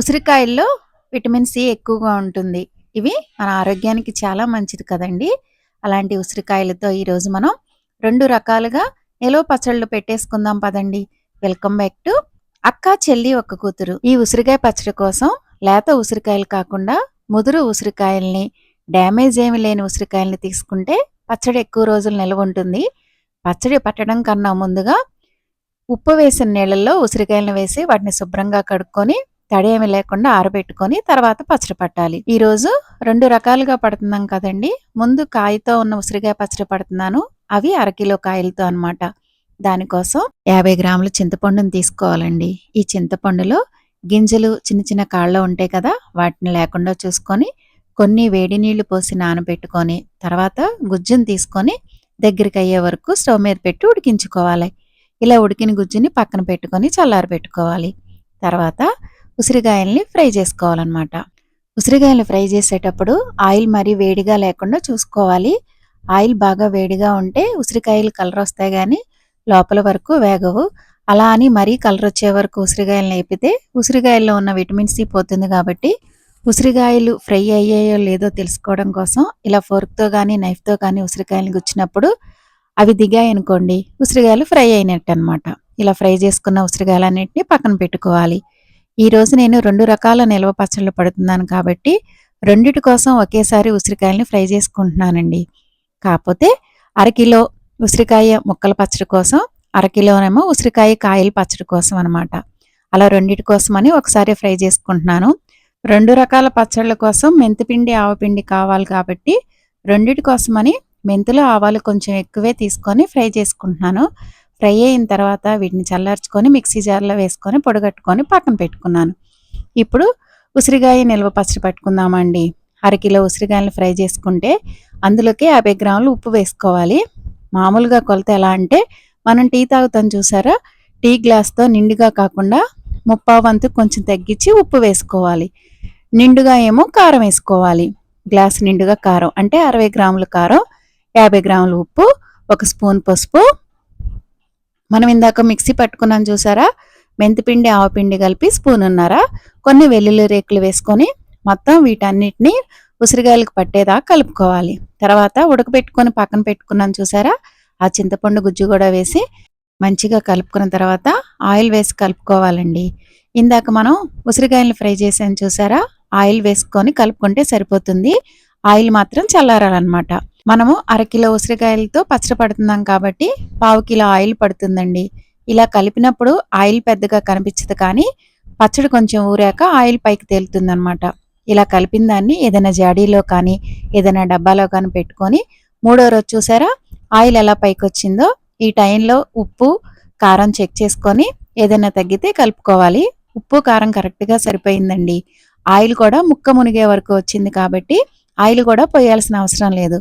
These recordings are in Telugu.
ఉసిరికాయల్లో విటమిన్ సి ఎక్కువగా ఉంటుంది. ఇవి మన ఆరోగ్యానికి చాలా మంచిది కదండి. అలాంటి ఉసిరికాయలతో ఈరోజు మనం రెండు రకాలుగా నిలవ పచ్చళ్ళు పెట్టేసుకుందాం పదండి. వెల్కమ్ బ్యాక్ టు అక్క చెల్లి ఒక్క కూతురు. ఈ ఉసిరికాయ పచ్చడి కోసం లేత ఉసిరికాయలు కాకుండా ముదురు ఉసిరికాయల్ని డ్యామేజ్ ఏమి లేని ఉసిరికాయల్ని తీసుకుంటే పచ్చడి ఎక్కువ రోజులు నిల్వ ఉంటుంది. పచ్చడి పట్టడం కన్నా ముందుగా ఉప్పు వేసిన నీళ్ళల్లో ఉసిరికాయలను వేసి వాటిని శుభ్రంగా కడుక్కొని తడేమి లేకుండా ఆరబెట్టుకొని తర్వాత పచ్చడి పట్టాలి. ఈరోజు రెండు రకాలుగా పడుతున్నాం కదండి. ముందు కాయతో ఉన్న ఉసిరికాయ పచ్చడి పడుతున్నాను. అవి అరకిలో కాయలతో అనమాట దానికోసం యాభై గ్రాముల చింతపండుని తీసుకోవాలండి. ఈ చింతపండులో గింజలు చిన్న చిన్న కాళ్ళు ఉంటాయి కదా వాటిని లేకుండా చూసుకొని కొన్ని వేడి నీళ్ళు పోసి నానబెట్టుకొని తర్వాత గుజ్జును తీసుకొని దగ్గరికి అయ్యే వరకు స్టవ్ మీద పెట్టి ఉడికించుకోవాలి. ఇలా ఉడికిన గుజ్జుని పక్కన పెట్టుకొని చల్లారి పెట్టుకోవాలి తర్వాత ఉసిరికాయల్ని ఫ్రై చేసుకోవాలన్నమాట. ఉసిరికాయలు ఫ్రై చేసేటప్పుడు ఆయిల్ మరీ వేడిగా లేకుండా చూసుకోవాలి. ఆయిల్ బాగా వేడిగా ఉంటే ఉసిరికాయలు కలర్ వస్తాయి కానీ లోపల వరకు వేగవు. అలా అని మరీ కలర్ వచ్చే వరకు ఉసిరికాయలు వేపితే ఉసిరికాయల్లో ఉన్న విటమిన్ సి పోతుంది కాబట్టి ఉసిరికాయలు ఫ్రై అయ్యాయో లేదో తెలుసుకోవడం కోసం ఇలా ఫోర్క్తో కానీ నైఫ్తో కానీ ఉసిరికాయలు గుచ్చినప్పుడు అవి దిగాయనుకోండి ఉసిరికాయలు ఫ్రై అయినట్టు అనమాట ఇలా ఫ్రై చేసుకున్న ఉసిరికాయలన్నింటినీ పక్కన పెట్టుకోవాలి. ఈరోజు నేను రెండు రకాల నిల్వ పచ్చళ్ళు పడుతున్నాను కాబట్టి రెండిటి కోసం ఒకేసారి ఉసిరికాయలని ఫ్రై చేసుకుంటున్నానండి. కాకపోతే అరకిలో ఉసిరికాయ ముక్కల పచ్చడి కోసం అరకిలోనేమో ఉసిరికాయ కాయల పచ్చడి కోసం అనమాట అలా రెండిటి కోసమని ఒకసారి ఫ్రై చేసుకుంటున్నాను. రెండు రకాల పచ్చళ్ళ కోసం మెంతిపిండి ఆవపిండి కావాలి కాబట్టి రెండిటి కోసమని మెంతులు ఆవాలు కొంచెం ఎక్కువే తీసుకొని ఫ్రై చేసుకుంటున్నాను. ఫ్రై అయిన తర్వాత వీటిని చల్లార్చుకొని మిక్సీ జార్లో వేసుకొని పొడగట్టుకొని పక్కన పెట్టుకున్నాను. ఇప్పుడు ఉసిరికాయ నిల్వ పచ్చడి పట్టుకుందామండి. అరకిలో ఉసిరికాయలు ఫ్రై చేసుకుంటే అందులోకి యాభై గ్రాములు ఉప్పు వేసుకోవాలి. మామూలుగా కొలత ఎలా అంటే మనం టీ తాగుతాం చూసారా? టీ గ్లాస్తో నిండుగా కాకుండా ముప్పా వంతు కొంచెం తగ్గించి ఉప్పు వేసుకోవాలి. నిండుగా ఏమో కారం వేసుకోవాలి. గ్లాస్ నిండుగా కారం అంటే అరవై గ్రాముల కారం యాభై గ్రాముల ఉప్పు ఒక స్పూన్ పసుపు మనం ఇందాక మిక్సీ పట్టుకున్నాం చూసారా? మెంతిపిండి ఆవపిండి కలిపి స్పూన్ ఉన్నారా? కొన్ని వెల్లుల్లి రేకులు వేసుకొని మొత్తం వీటన్నిటిని ఉసిరిగాయలకు పట్టేదాకా కలుపుకోవాలి. తర్వాత ఉడకబెట్టుకొని పక్కన పెట్టుకున్నాం చూసారా? ఆ చింతపండు గుజ్జు కూడా వేసి మంచిగా కలుపుకున్న తర్వాత ఆయిల్ వేసి కలుపుకోవాలండి. ఇందాక మనం ఉసిరికాయలు ఫ్రై చేసాం చూసారా? ఆయిల్ వేసుకొని కలుపుకుంటే సరిపోతుంది. ఆయిల్ మాత్రం చల్లారాలన్నమాట. మనము అరకిలో ఉసిరికాయలతో పచ్చడి పడుతున్నాం కాబట్టి పావు కిలో ఆయిల్ పడుతుందండి. ఇలా కలిపినప్పుడు ఆయిల్ పెద్దగా కనిపించదు కానీ పచ్చడి కొంచెం ఊరాక ఆయిల్ పైకి తేలుతుందనమాట ఇలా కలిపిన దాన్ని ఏదైనా జాడీలో కానీ ఏదైనా డబ్బాలో కానీ పెట్టుకొని మూడో రోజు చూసారా? ఆయిల్ ఎలా పైకి వచ్చిందో ఈ టైంలో ఉప్పు కారం చెక్ చేసుకొని ఏదైనా తగ్గితే కలుపుకోవాలి. ఉప్పు కారం కరెక్ట్గా సరిపోయిందండి. ఆయిల్ కూడా ముక్క మునిగే వరకు వచ్చింది కాబట్టి ఆయిల్ కూడా పోయాల్సిన అవసరం లేదు.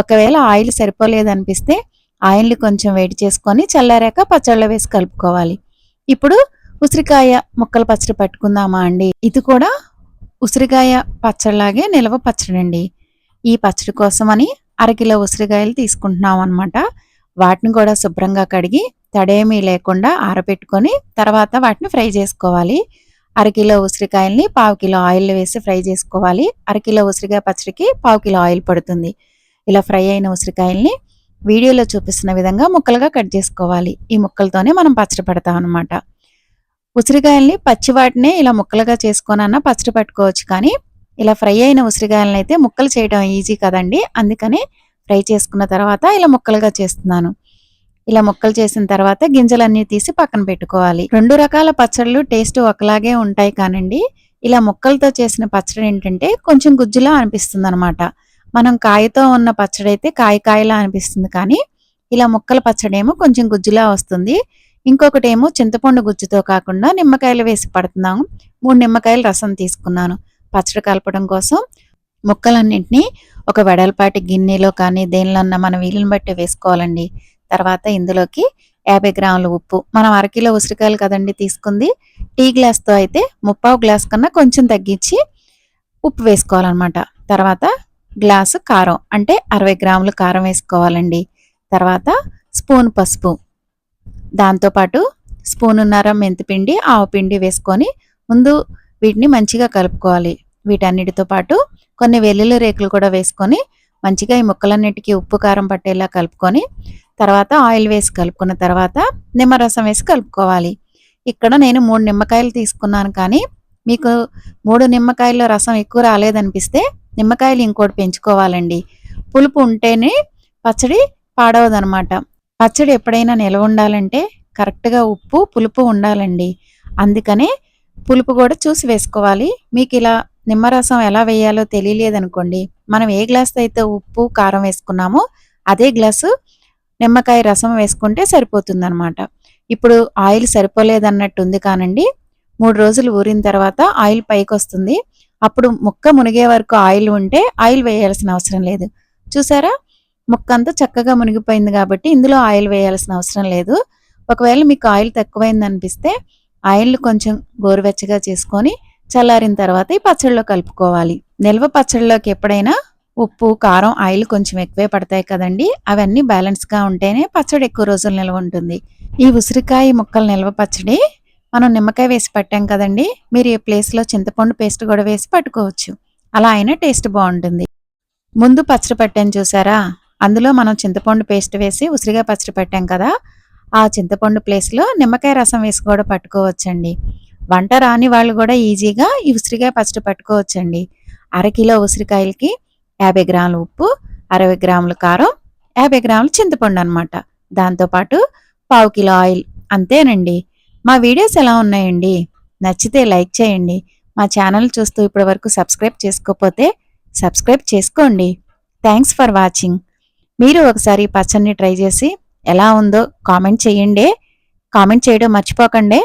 ఒకవేళ ఆయిల్ సరిపోలేదనిపిస్తే ఆయిల్ని కొంచెం వేడి చేసుకొని చల్లారాక పచ్చళ్ళ వేసి కలుపుకోవాలి. ఇప్పుడు ఉసిరికాయ ముక్కల పచ్చడి పట్టుకుందామా అండి? ఇది కూడా ఉసిరికాయ పచ్చడిలాగే నిల్వ పచ్చడి అండి. ఈ పచ్చడి కోసమని అరకిలో ఉసిరికాయలు తీసుకుంటున్నాం అనమాట వాటిని కూడా శుభ్రంగా కడిగి తడేమీ లేకుండా ఆరబెట్టుకొని తర్వాత వాటిని ఫ్రై చేసుకోవాలి. అరకిలో ఉసిరికాయల్ని పావు కిలో ఆయిల్ వేసి ఫ్రై చేసుకోవాలి. అరకిలో ఉసిరికాయ పచ్చడికి పావు కిలో ఆయిల్ పడుతుంది. ఇలా ఫ్రై అయిన ఉసిరికాయల్ని వీడియోలో చూపిస్తున్న విధంగా ముక్కలుగా కట్ చేసుకోవాలి. ఈ ముక్కలతోనే మనం పచ్చడి పెడతాం అనమాట ఉసిరికాయల్ని పచ్చివాటినే ఇలా ముక్కలుగా చేసుకోనన్నా పచ్చడి పెట్టుకోవచ్చు కానీ ఇలా ఫ్రై అయిన ఉసిరికాయలను అయితే ముక్కలు చేయడం ఈజీ కదండి. అందుకని ఫ్రై చేసుకున్న తర్వాత ఇలా ముక్కలుగా చేస్తున్నాను. ఇలా ముక్కలు చేసిన తర్వాత గింజలన్నీ తీసి పక్కన పెట్టుకోవాలి. రెండు రకాల పచ్చళ్ళు టేస్ట్ ఒకలాగే ఉంటాయి కానండి. ఇలా ముక్కలతో చేసిన పచ్చడి ఏంటంటే కొంచెం గుజ్జులా అనిపిస్తుంది అనమాట మనం కాయతో ఉన్న పచ్చడి అయితే కాయ కాయలా అనిపిస్తుంది కానీ ఇలా ముక్కల పచ్చడి ఏమో కొంచెం గుజ్జులా వస్తుంది. ఇంకొకటి ఏమో చింతపండు గుజ్జుతో కాకుండా నిమ్మకాయలు వేసి పడుతున్నాము మూడు నిమ్మకాయలు రసం తీసుకున్నాను. పచ్చడి కలపడం కోసం ముక్కలన్నింటినీ ఒక వెడల్పాటి గిన్నెలో కానీ దేనిలో మన వీలుని బట్టి వేసుకోవాలండి. తర్వాత ఇందులోకి యాభై గ్రాముల ఉప్పు. మనం అరకిలో ఉసిరికాయలు కదండి తీసుకుంది. టీ గ్లాస్తో అయితే ముప్పావు గ్లాస్ కన్నా కొంచెం తగ్గించి ఉప్పు వేసుకోవాలన్నమాట. తర్వాత గ్లాసు కారం అంటే అరవై గ్రాములు కారం వేసుకోవాలండి. తర్వాత స్పూన్ పసుపు. దాంతోపాటు స్పూనున్నర మెంతిపిండి ఆవు పిండి వేసుకొని ముందు వీటిని మంచిగా కలుపుకోవాలి. వీటన్నిటితో పాటు కొన్ని వెల్లుల్లి రేకులు కూడా వేసుకొని మంచిగా ఈ ముక్కలన్నిటికీ ఉప్పు కారం పట్టేలా కలుపుకొని తర్వాత ఆయిల్ వేసి కలుపుకున్న తర్వాత నిమ్మరసం వేసి కలుపుకోవాలి. ఇక్కడ నేను మూడు నిమ్మకాయలు తీసుకున్నాను కానీ మీకు మూడు నిమ్మకాయల రసం ఎక్కువ రాలేదనిపిస్తే నిమ్మకాయలు ఇంకోటి పెంచుకోవాలండి. పులుపు ఉంటేనే పచ్చడి పాడవదనమాట. పచ్చడి ఎప్పుడైనా నిల్వ ఉండాలంటే కరెక్ట్గా ఉప్పు పులుపు ఉండాలండి. అందుకనే పులుపు కూడా చూసి వేసుకోవాలి. మీకు ఇలా నిమ్మరసం ఎలా వేయాలో తెలియలేదనుకోండి. మనం ఏ గ్లాస్ అయితే ఉప్పు కారం వేసుకున్నామో అదే గ్లాసు నిమ్మకాయ రసం వేసుకుంటే సరిపోతుందనమాట. ఇప్పుడు ఆయిల్ సరిపోలేదన్నట్టు ఉంది కానండి. మూడు రోజులు ఊరిన తర్వాత ఆయిల్ పైకి వస్తుంది అప్పుడు ముక్క మునిగే వరకు ఆయిల్ ఉంటే ఆయిల్ వేయాల్సిన అవసరం లేదు. చూసారా? ముక్క అంతా చక్కగా మునిగిపోయింది కాబట్టి ఇందులో ఆయిల్ వేయాల్సిన అవసరం లేదు. ఒకవేళ మీకు ఆయిల్ తక్కువైంది అనిపిస్తే ఆయిల్ కొంచెం గోరువెచ్చగా చేసుకొని చల్లారిన తర్వాత ఈ పచ్చడిలో కలుపుకోవాలి. నిల్వ పచ్చడిలోకి ఎప్పుడైనా ఉప్పు కారం ఆయిల్ కొంచెం ఎక్కువే పడతాయి కదండి. అవన్నీ బ్యాలెన్స్గా ఉంటేనే పచ్చడి ఎక్కువ రోజులు నిల్వ ఉంటుంది. ఈ ఉసిరికాయ ముక్కలు నిల్వ పచ్చడి మనం నిమ్మకాయ వేసి పట్టాం కదండి మీరు ఈ ప్లేస్లో చింతపండు పేస్ట్ కూడా వేసి పట్టుకోవచ్చు. అలా అయినా టేస్ట్ బాగుంటుంది. ముందు పచ్చడి పట్టాం చూసారా? అందులో మనం చింతపండు పేస్ట్ వేసి ఉసిరిగా పచ్చడి పెట్టాం కదా ఆ చింతపండు ప్లేస్లో నిమ్మకాయ రసం వేసి కూడా పట్టుకోవచ్చండి. వంట రాని వాళ్ళు కూడా ఈజీగా ఈ ఉసిరికాయ పచ్చడి పట్టుకోవచ్చండి. అరకిలో ఉసిరికాయలకి యాభై గ్రాముల ఉప్పు అరవై గ్రాముల కారం యాభై గ్రాముల చింతపండు అనమాట దాంతోపాటు పావు కిలో ఆయిల్ అంతేనండి. మా వీడియోస్ ఎలా ఉన్నాయండి? నచ్చితే లైక్ చేయండి. మా ఛానల్ చూస్తూ ఇప్పటి వరకు సబ్స్క్రైబ్ చేసుకోకపోతే సబ్స్క్రైబ్ చేసుకోండి. Thanks for watching. మీరు ఒకసారి పచ్చడిని ట్రై చేసి ఎలా ఉందో కామెంట్ చేయండి. కామెంట్ చేయడం మర్చిపోకండి.